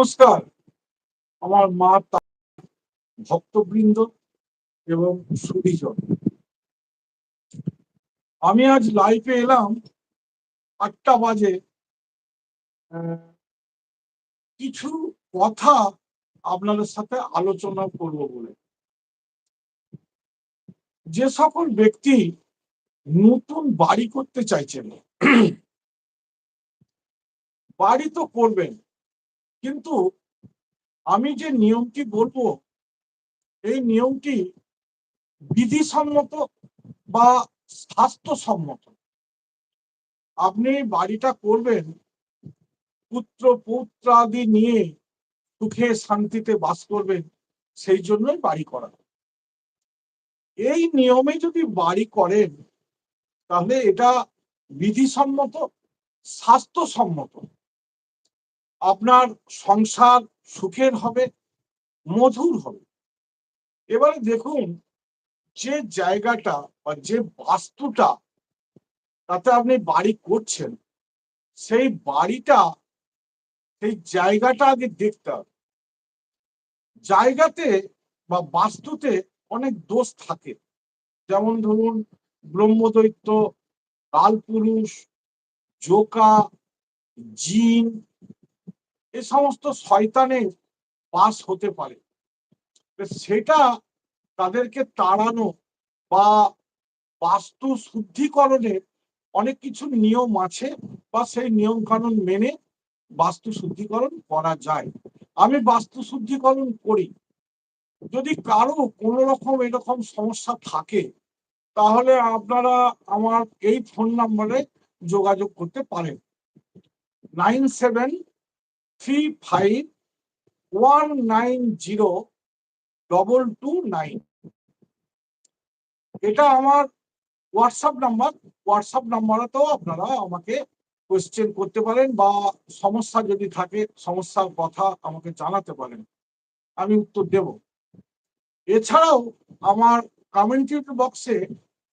নমস্কার। আমার মা ভক্তবৃন্দ এবং সুদীজন আমি আজ লাইভে এলাম আটটা বাজে। কিছু কথা আপনাদের সাথে আলোচনা করব বলে। যে সকল ব্যক্তি নতুন বাড়ি করতে চাইছেন, বাড়ি তো করবেন কিন্তু আমি যে নিয়মটি বলব, এই নিয়মটি বিধিসম্মত বা স্বাস্থ্যসম্মত। আপনি বাড়িটা করবেন, পুত্র পৌত্রাদি নিয়ে সুখে শান্তিতে বাস করবেন, সেই জন্যই বাড়ি করা। এই নিয়মে যদি বাড়ি করেন, তাহলে এটা বিধিসম্মত, স্বাস্থ্যসম্মত। আপনার সংসার সুখের হবে, মধুর হবে। এবারে দেখুন, যে জায়গাটা বা যে বাস্তুটা তাতে আপনি বাড়ি করছেন, সেই বাড়িটা, সেই জায়গাটা আগে দেখতে হবে। জায়গাতে বা বাস্তুতে অনেক দোষ থাকে। যেমন ধরুন, ব্রহ্মদৈত্য, কালপুরুষ, জোকা, জিন এ সমস্ত শয়তানের বাস হতে পারে। সেটা তাদেরকে তাড়ানো বা বাস্তু শুদ্ধিকরণের অনেক কিছু নিয়ম আছে বা সেই নিয়ম কানুন মেনে বাস্তু শুদ্ধিকরণ করা যায়। আমি বাস্তু শুদ্ধিকরণ করি। যদি কারও কোনো রকম এরকম সমস্যা থাকে, তাহলে আপনারা আমার এই ফোন নাম্বারে যোগাযোগ করতে পারেন। Nine seven three five one nine zero double two nine এটা আমার হোয়াটসঅ্যাপ নাম্বার হোয়াটসঅ্যাপ নাম্বারেতেও আপনারা আমাকে কোয়েশ্চেন করতে পারেন বা সমস্যা যদি থাকে, সমস্যার কথা আমাকে জানাতে পারেন, আমি উত্তর দেব। এছাড়াও আমার কমেন্ট্রি বক্সে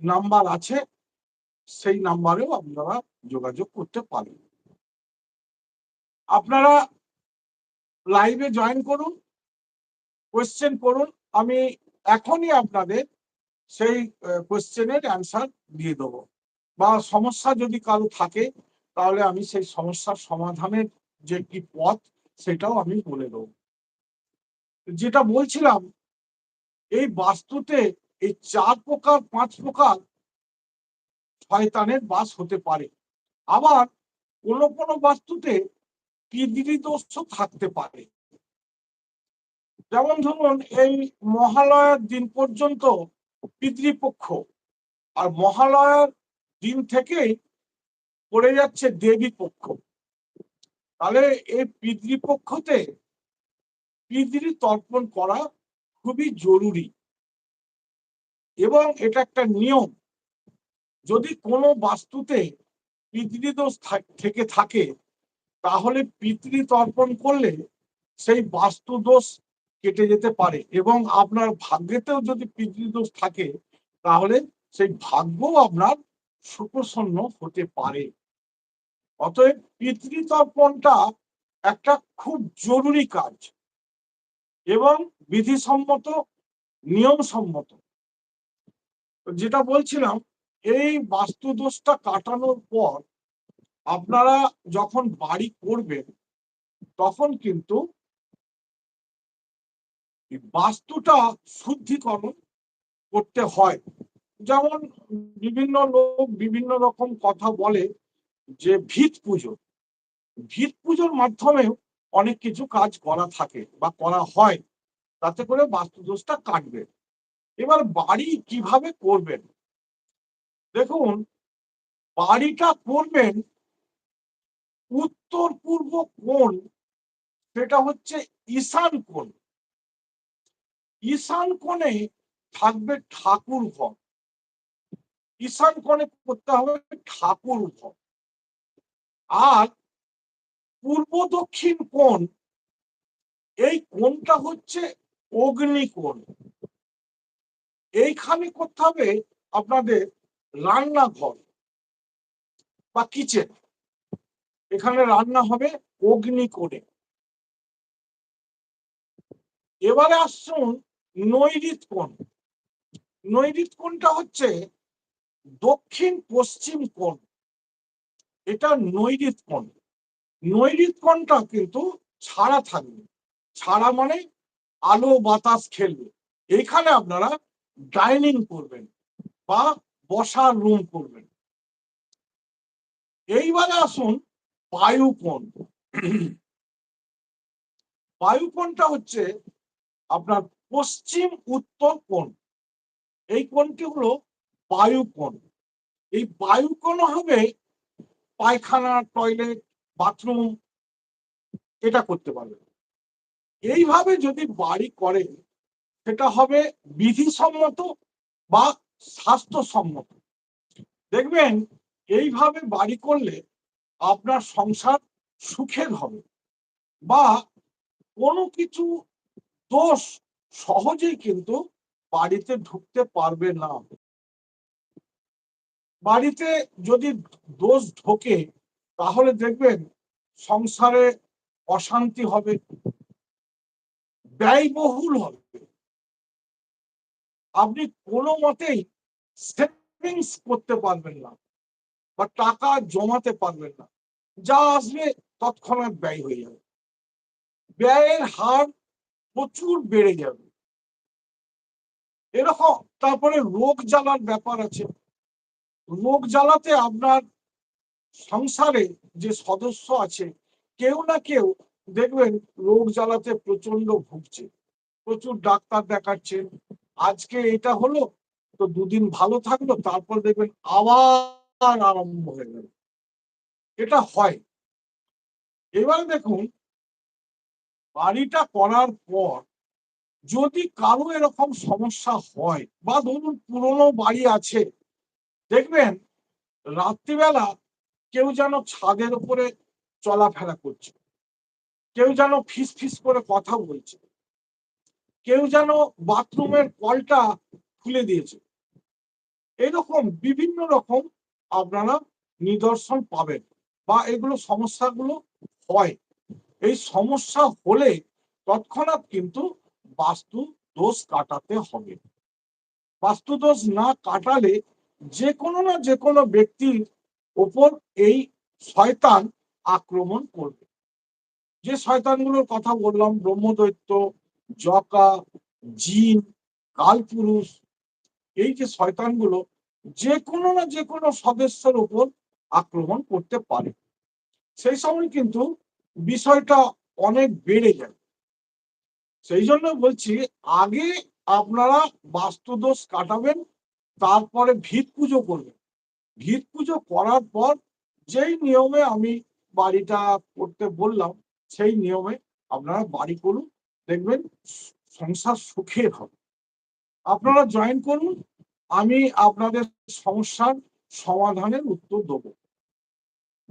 নাম্বার আছে, সেই নাম্বারেও আপনারা যোগাযোগ করতে পারেন। আপনারা লাইভে জয়েন করুন কোয়েশ্চেন করুন, আমি এখনই আপনাদের সেই কোয়েশ্চেনের অ্যান্সার দিয়ে দেবো। বা সমস্যা যদি কারও থাকে, তাহলে আমি সেই সমস্যার সমাধানের যে কি পথ, সেটাও আমি বলে দেবো। যেটা বলছিলাম, এই বাস্তুতে এই চার প্রকার, পাঁচ প্রকার শয়তানের বাস হতে পারে। আবার কোনো কোনো বাস্তুতে পিদিরি দোষ থাকতে পারে। যেমন ধরুন, এই মহালয়ার দিন পর্যন্ত পিতৃপক্ষ আর মহালয়ার দিন থেকেই পড়ে যাচ্ছে দেবী পক্ষ তাহলে এই পিতৃপক্ষতে পিতৃ তর্পণ করা খুবই জরুরি। এবং এটা একটা নিয়ম, যদি কোনো বাস্তুতে পিতৃদোষ থেকে থাকে তাহলে পিতৃ তর্পণ করলে সেই বাস্তু দোষ কেটে যেতে পারে এবং আপনার ভাগ্যেতেও যদি পিতৃদোষ থাকে, তাহলে সেই ভাগ্যও আপনার সুপ্রসন্ন হতে পারে। অতএব পিতৃতর্পণটা একটা খুব জরুরি কাজ এবং বিধিসম্মত, নিয়মসম্মত। যেটা বলছিলাম, এই বাস্তু দোষটা কাটানোর পর আপনারা যখন বাড়ি করবেন, তখন কিন্তু বাস্তুটা শুদ্ধিকরণ করতে হয়। যেমন বিভিন্ন লোক বিভিন্ন রকম কথা বলে যে ভিত পুজো। ভিত পুজোর মাধ্যমে অনেক কিছু কাজ করা থাকে বা করা হয়। তাতে করে বাস্তুদোষটা কাটবে। এবার বাড়ি কীভাবে করবেন? দেখুন, বাড়িটা করবেন উত্তর পূর্ব কোণ, সেটা হচ্ছে ঈশান কোণ। ঈশান কোণে থাকবে ঠাকুর ঘর। ঈশান কোণে করতে হবে ঠাকুর ঘর। আর পূর্ব দক্ষিণ কোণ, এই কোণটা হচ্ছে অগ্নি কোণ। এইখানে করতে হবে আপনাদের রান্নাঘর বা কিচেন এখানে রান্না হবে অগ্নি কোণে এবারে আসুন নৈরিত কোণ। নৈরিত কোণটা হচ্ছে দক্ষিণ পশ্চিম কোণ। এটা নৈরিত কোণ। নৈরিত কোণটা কিন্তু ছাড়া থাকবে। ছাড়া মানে আলো, বাতাস খেলবে। এইখানে আপনারা ডাইনিং করবেন বা বসার রুম করবেন। এইবারে আসুন বায়ুকোণ। বায়ুকোণটা হচ্ছে আপনার পশ্চিম উত্তর কোণ। এই কোণটি হলো বায়ুকোণ। এই বায়ুকোণ হবে পায়খানা, টয়লেট, বাথরুম, এটা করতে পারবে। এইভাবে যদি বাড়ি করে, সেটা হবে বিধিসম্মত বা স্বাস্থ্যসম্মত। দেখবেন, এইভাবে বাড়ি করলে আপনার সংসার সুখের হবে বা কোনো কিছু দোষ সহজেই কিন্তু বাড়িতে ঢুকতে পারবে না। বাড়িতে যদি দোষ ঢোকে, তাহলে দেখবেন সংসারে অশান্তি হবে, ব্যয়বহুল হবে। আপনি কোনো মতেই সেভিংস করতে পারবেন না বা টাকা জমাতে পারবেন না। যা আসবে তৎক্ষণাৎ ব্যয় হয়ে যাবে। ব্যয়ের হার প্রচুর বেড়ে যাবে। এরকম, তারপরে রোগ জ্বালার ব্যাপার আছে। রোগ জ্বালাতে আপনার সংসারে যে সদস্য আছে, কেউ না কেউ দেখবেন রোগ জ্বালাতে প্রচণ্ড ভুগছে। প্রচুর ডাক্তার দেখাচ্ছেন, আজকে এটা হলো, তো দুদিন ভালো থাকল, তারপর দেখবেন আবার আরম্ভ হয়ে গেল। এটা হয়। এবারে দেখুন, বাড়িটা করার পর যদি কারও এরকম সমস্যা হয় বা ধরুন পুরনো বাড়ি আছে, দেখবেন রাত্রিবেলা কেউ যেন ছাদের উপরে চলাফেরা করছে, কেউ যেন ফিস ফিস করে কথা বলছে, কেউ যেন বাথরুমের কলটা খুলে দিয়েছে। এরকম বিভিন্ন রকম আপনারা নিদর্শন পাবেন। বা এগুলো সমস্যাগুলো হয়। এই সমস্যা হলে তৎক্ষণাৎ কিন্তু বাস্তু দোষ কাটাতে হবে। বাস্তু দোষ না কাটালে যে কোনো না যে কোনো ব্যক্তির ওপর এই শয়তান আক্রমণ করবে। যে শয়তানগুলোর কথা বললাম, ব্রহ্মদৈত্য জকা জিন, কালপুরুষ, এই যে শয়তানগুলো যে কোনো না যে কোনো সদস্যের উপর আক্রমণ করতে পারে। সেই সময় কিন্তু বিষয়টা অনেক বেড়ে যায়। সেই জন্য বলছি, আগে আপনারা বাস্তুদোষ কাটাবেন, তারপরে ভিত পুজো করবেন। ভিত পুজো করার পর যেই নিয়মে আমি বাড়িটা করতে বললাম, সেই নিয়মে আপনারা বাড়ি করুন, দেখবেন সংসার সুখের হবে। আপনারা জয়েন করুন, আমি আপনাদের সমস্যার সমাধানের উত্তর দেবো।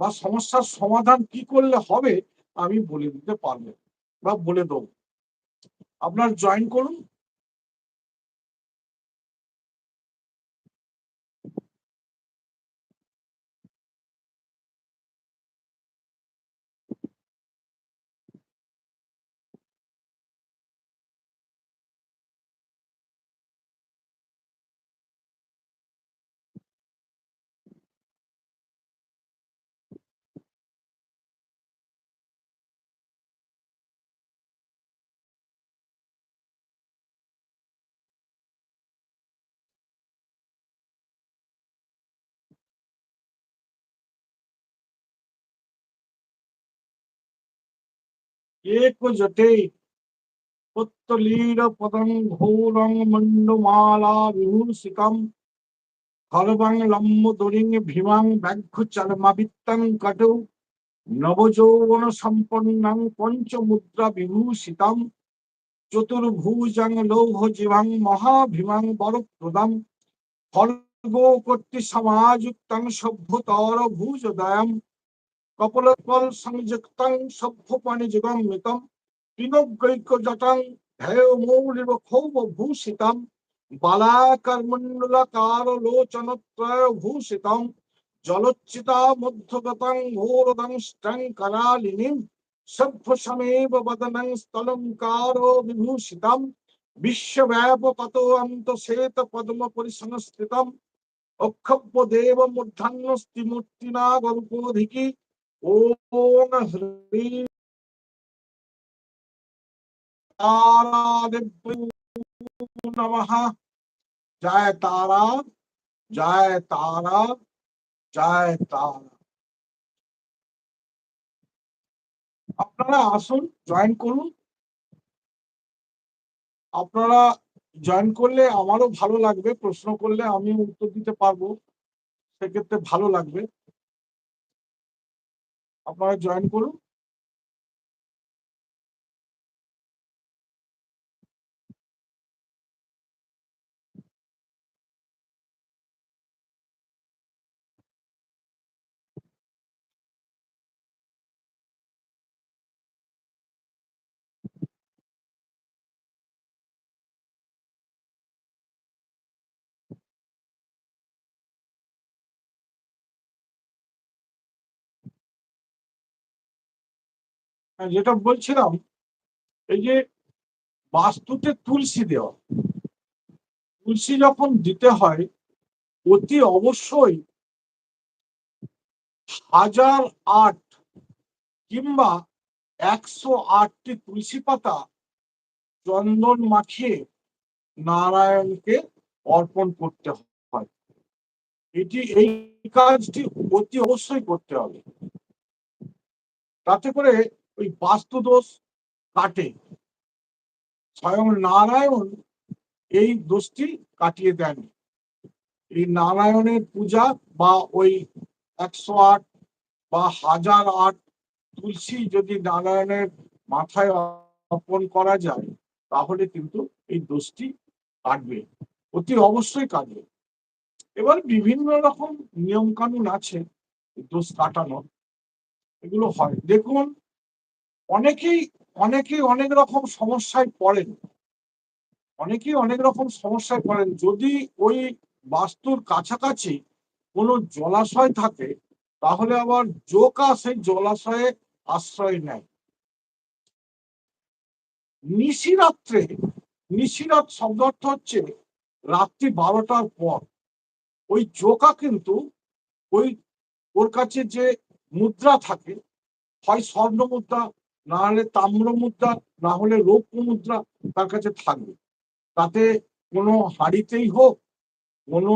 বা সমস্যার সমাধান কি করলে হবে, আমি বলে দিতে পারব বা বলে দেবো। আপনার জয়েন করুন। एक जटे पुत्तलीर पदं घोरं मण्डमाला विभूषिकं हरवं लम्बोदरिं भीमां व्याघ्रचर्मवित्तं कटौ নবযৌবন সম্পন্নং পঞ্চমুদ্রা বিভূষিতম চতুর্ভুজং লৌহ জীবাং মহাভীমাং বরপ্রদম খর্গো কর্তি সমাযুক্তং সভ্যতর ভুজদয়ম কপলকল সংযুক্তং সভ্যপাণিযুগম মিতম পিনগৈক জটং ধ্যায় মৌলিব ক্ষোভ ভূষিতম বালাকর্মণ্ডলকার লোচনত্রয় ভূষিতম জলোচ্চিতা মধ্যগতং ঘোরদং স্টং করালিনীম, সভ্যসমেব বদনং স্থলঙ্কারো বিভূষিতম, বিশ্বব্যাপকত অন্ত শ্বেত পদ্ম পরিসংস্থিতম অক্ষব্য দেব জয় তারা জয় তারা জয় তারা আপনারা আসুন জয়েন করুন। আপনারা জয়েন করলে আমারও ভালো লাগবে। প্রশ্ন করলে আমি উত্তর দিতে পারব। সেক্ষেত্রে ভালো লাগবে। আপনারা জয়েন করুন। যেটা বলছিলাম, এই যে বাস্তুতে তুলসী দেওয়া, তুলসী যখন দিতে হয়, অতি অবশ্যই হাজার আট কিংবা একশো আটটি তুলসী পাতা চন্দন মাখিয়ে নারায়ণকে অর্পণ করতে হয়। এটি এই কাজটি অতি অবশ্যই করতে হবে। তাতে করে ওই বাস্তু দোষ কাটে। স্বয়ং নারায়ণ এই দোষটি কাটিয়ে দেন। এই নারায়ণের পূজা বা ওই একশো আট বা হাজার আট তুলসী যদি নারায়ণের মাথায় অর্পণ করা যায়, তাহলে কিন্তু এই দোষটি কাটবে। অতি অবশ্যই কাটবে। এবার বিভিন্ন রকম নিয়ম কানুন আছে দোষ কাটানোর। এগুলো হয়। দেখুন অনেকেই অনেকেই অনেক রকম সমস্যায় পড়েন। অনেকেই অনেক রকম সমস্যায় পড়েন। যদি ওই বাস্তুর কাছাকাছি কোনো জলাশয় থাকে, তাহলে আবার জোকা সেই জলাশয়ে আশ্রয় নেয়। নিশিরাত্রে, নিশিরাত শব্দ অর্থ হচ্ছে রাত্রি বারোটার পর। ওই জোকা কিন্তু ওই ওর কাছে যে মুদ্রা থাকে, হয় স্বর্ণ মুদ্রা না হলে তাম্র মুদ্রা, না হলে রৌপ্য মুদ্রা তার কাছে থাকবে। তাতে কোনো হাড়িতেই হোক, কোনো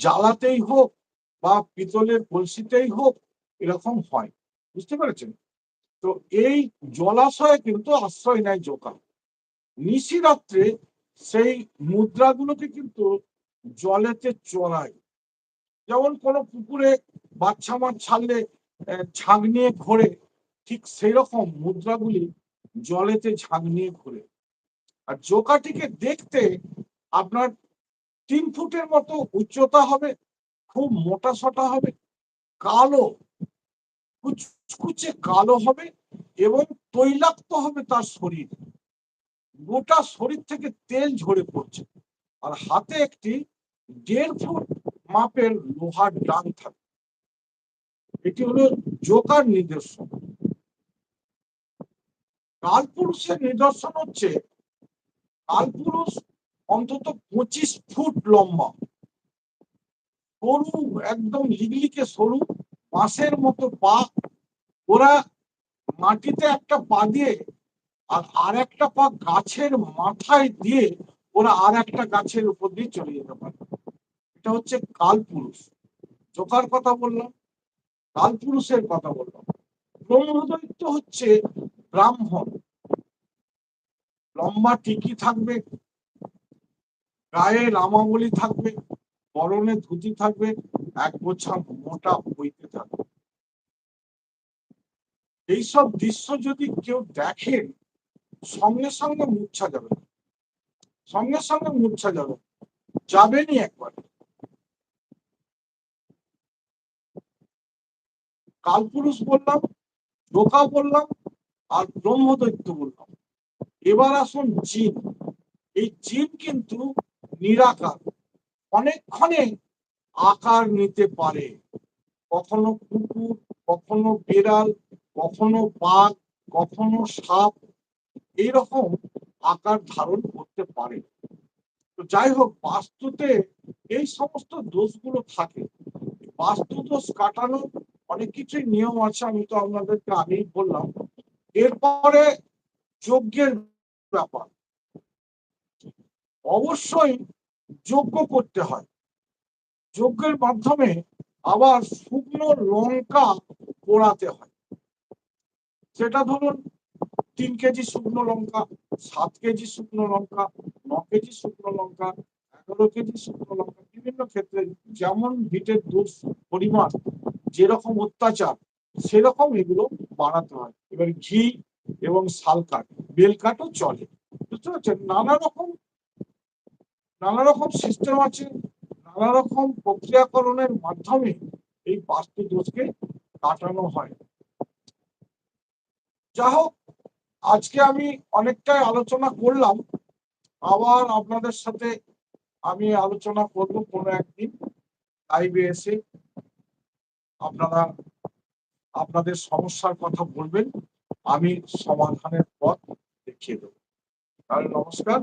জ্বালাতেই হোক বা পিতলের কলসিতেই হোক এরকম হয়। বুঝতে পেরেছেন? তো এই জলাশয়ে কিন্তু আশ্রয় নেয় জোকা নিশিরাত্রে সেই মুদ্রাগুলোকে কিন্তু জলেতে চড়ায়। যেমন কোনো পুকুরে বাচ্চা মাছ ছাড়লে ঝাঁক নিয়ে ঘোরে ঠিক সেই রকম মুদ্রাগুলি জলেতে ঝাঁক নিয়ে ঘোরে। আর জোকাটিকে দেখতে আপনার তিন ফুটের মতো উচ্চতা হবে, খুব মোটা সটা হবে, কালো, কুচকুচে কালো হবে এবং তৈলাক্ত হবে তার শরীর। গোটা শরীর থেকে তেল ঝরে পড়ছে আর হাতে একটি দেড় ফুট মাপের লোহার ডান থাকে। এটি হলো জোকার নিদর্শন। কালপুরুষের নিদর্শন হচ্ছে, কালপুরুষ অন্তত পঁচিশ ফুট লম্বা। সরু, একদম লিগলিকে সরু, বাঁশের মতো পা। ওরা মাটিতে একটা পা দিয়ে আর আর একটা পা গাছের মাথায় দিয়ে ওরা আর একটা গাছের উপর দিয়ে চলে যেতে পারে। এটা হচ্ছে কালপুরুষ। জোকার কথা বললাম, কালপুরুষের কথা বললাম। ব্রহ্মদৈত্য হচ্ছে ব্রাহ্মণ। লম্বা টিকি থাকবে, গায়ে রামাবলি থাকবে পরনে ধুতি থাকবে, এক গোছা মোটা বইতে থাকবে। এইসব দৃশ্য যদি কেউ দেখেন সঙ্গে সঙ্গে মূর্ছা যাবে সঙ্গে সঙ্গে মূর্ছা যাবে যাবেনি একবার। কালপুরুষ বললাম ডোকা বললাম আর ব্রহ্মদৈত্য বললাম এবার আসুন জিন। এই জিন কিন্তু নিরাকার। অনেকক্ষণে আকার নিতে পারে। কখনো কুকুর, কখনো বেড়াল, কখনো বাঘ, কখনো সাপ, এইরকম আকার ধারণ করতে পারে। তো যাই হোক, বাস্তুতে এই সমস্ত দোষগুলো থাকে। বাস্তু দোষ কাটানোর অনেক কিছুই নিয়ম আছে, আমি তো আপনাদেরকে আগেই বললাম। এরপরে যজ্ঞের ব্যাপার। অবশ্যই যজ্ঞ করতে হয়। যজ্ঞের মাধ্যমে আবার শুকনো লঙ্কা পোড়াতে হয়। সেটা ধরুন, তিন কেজি শুকনো লঙ্কা, সাত কেজি শুকনো লঙ্কা, ন কেজি শুকনো লঙ্কা, এগারো কেজি শুকনো লঙ্কা, বিভিন্ন ক্ষেত্রে যেমন ভিটের দোষ পরিমাণ, যেরকম অত্যাচার, সেরকম এগুলো বাড়াতে হয়। এবার ঘি এবং শাল কাঠ বেল কাঠও চলে, বুঝতে পারছেন? নানা রকম নানা রকম সিস্টেম আছে নানা রকম প্রক্রিয়াকরণের মাধ্যমে এই বাস্তু দোষকে কাটানো হয়। যা হোক, আজকে আমি অনেকটাই আলোচনা করলাম, আবার আপনাদের সাথে আমি আলোচনা করব কোনো একদিন লাইভে এসে। আপনারা আপনাদের সমস্যার কথা বলবেন আমি সমাধানের পথ দেখিয়ে দেব। তাহলে নমস্কার।